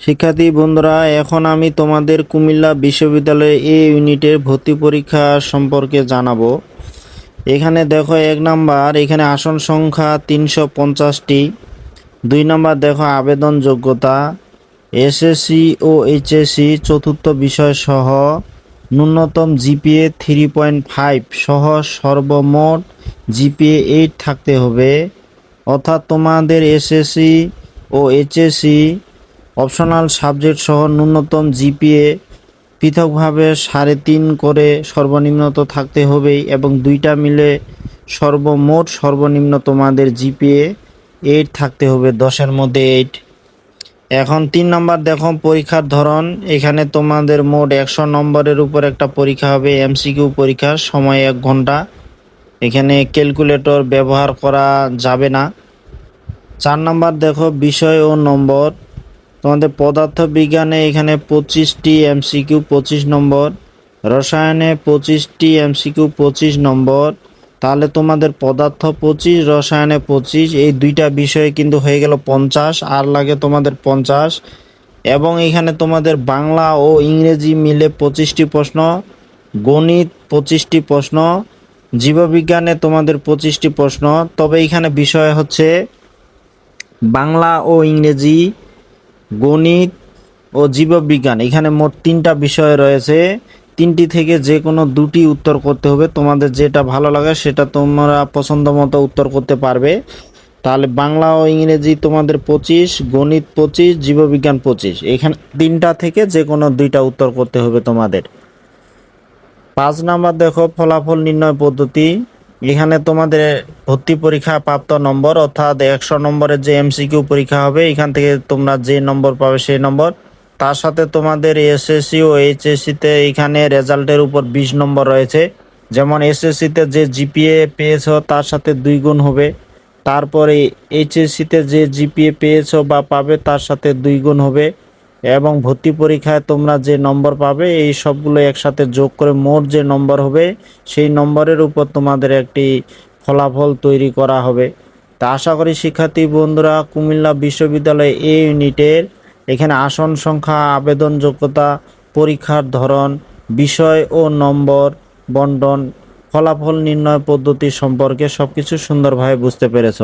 শিক্ষার্থী বন্ধুরা, এখন আমি তোমাদের কুমিল্লা বিশ্ববিদ্যালয়ে এ ইউনিটের ভর্তি পরীক্ষা সম্পর্কে জানাব। এখানে দেখো এক নাম্বার, এখানে আসন সংখ্যা তিনশো পঞ্চাশটি। দুই নাম্বার দেখো আবেদন যোগ্যতা, এসএসসি ও এইচএসসি চতুর্থ বিষয় সহ ন্যূনতম জিপিএ থ্রি পয়েন্ট ফাইভ সহ সর্বমোট জিপিএ এইট থাকতে হবে। অর্থাৎ তোমাদের এসএসসি ও এইচএসসি অপশনাল সাবজেক্ট সহ ন্যূনতম জিপিএ পৃথকভাবে সাড়ে তিন করে সর্বনিম্নত থাকতে হবে এবং দুইটা মিলে সর্বমোট সর্বনিম্ন তোমাদের জিপিএ এইট থাকতে হবে, দশের মধ্যে এইট। এখন তিন নম্বর দেখো, পরীক্ষার ধরন। এখানে তোমাদের মোট একশো নম্বরের উপর একটা পরীক্ষা হবে, এমসিকিউ পরীক্ষা, সময় এক ঘণ্টা। এখানে ক্যালকুলেটর ব্যবহার করা যাবে না। চার নম্বর দেখো, বিষয় ও নম্বর। তোমাদের পদার্থ বিজ্ঞানে এখানে পঁচিশটি এমসিকিউ, পঁচিশ নম্বর। রসায়নে পঁচিশটি এমসিকিউ, পঁচিশ নম্বর। তাহলে তোমাদের পদার্থ পঁচিশ, রসায়নে পঁচিশ, এই দুইটা বিষয়ে কিন্তু হয়ে গেল পঞ্চাশ, আর লাগে তোমাদের পঞ্চাশ। এবং এখানে তোমাদের বাংলা ও ইংরেজি মিলে পঁচিশটি প্রশ্ন, গণিত পঁচিশটি প্রশ্ন, জীববিজ্ঞানে তোমাদের পঁচিশটি প্রশ্ন। তবে এখানে বিষয় হচ্ছে বাংলা ও ইংরেজি গণিত ও জীববিজ্ঞান। এখানে মোট তিনটা বিষয় রয়েছে। তিনটি থেকে যে কোনো দুটি উত্তর করতে হবে। তোমাদের যেটা ভালো লাগে সেটা তোমরা পছন্দ মতো উত্তর করতে পারবে। তাহলে বাংলা ও ইংরেজি তোমাদের পঁচিশ, গণিত পঁচিশ, জীববিজ্ঞান পঁচিশ। এখানে তিনটা থেকে যে কোনো দুইটা উত্তর করতে হবে তোমাদের। পাঁচ নাম্বার দেখো, ফলাফল নির্ণয় পদ্ধতি। এখানে তোমাদের ভর্তি পরীক্ষা প্রাপ্ত নম্বর, অর্থাৎ একশো নম্বরের যে এমসিকিউ পরীক্ষা হবে, এখান থেকে তোমরা যে নম্বর পাবে সেই নম্বর। তার সাথে তোমাদের এসএসসি ও এইচএসসিতে এখানে রেজাল্টের উপর বিশ নম্বর রয়েছে। যেমন এসএসসিতে যে জিপিএ পেয়েছ, তার সাথে দুই গুণ হবে। তারপরে এইচএসসিতে যে জিপিএ পেয়েছ বা পাবে, তার সাথে দুই গুণ হবে। এবং ভর্তি পরীক্ষায় তোমরা যে নম্বর পাবে, এই সবগুলো একসাথে যোগ করে মোট যে নম্বর হবে, সেই নম্বরের উপর তোমাদের একটি ফলাফল তৈরি করা হবে। তা আশা করি শিক্ষার্থী বন্ধুরা, কুমিল্লা বিশ্ববিদ্যালয় এ ইউনিটের এখানে আসন সংখ্যা, আবেদন যোগ্যতা, পরীক্ষার ধরন, বিষয় ও নম্বর বন্টন, ফলাফল নির্ণয় পদ্ধতি সম্পর্কে সবকিছু সুন্দরভাবে বুঝতে পেরেছ।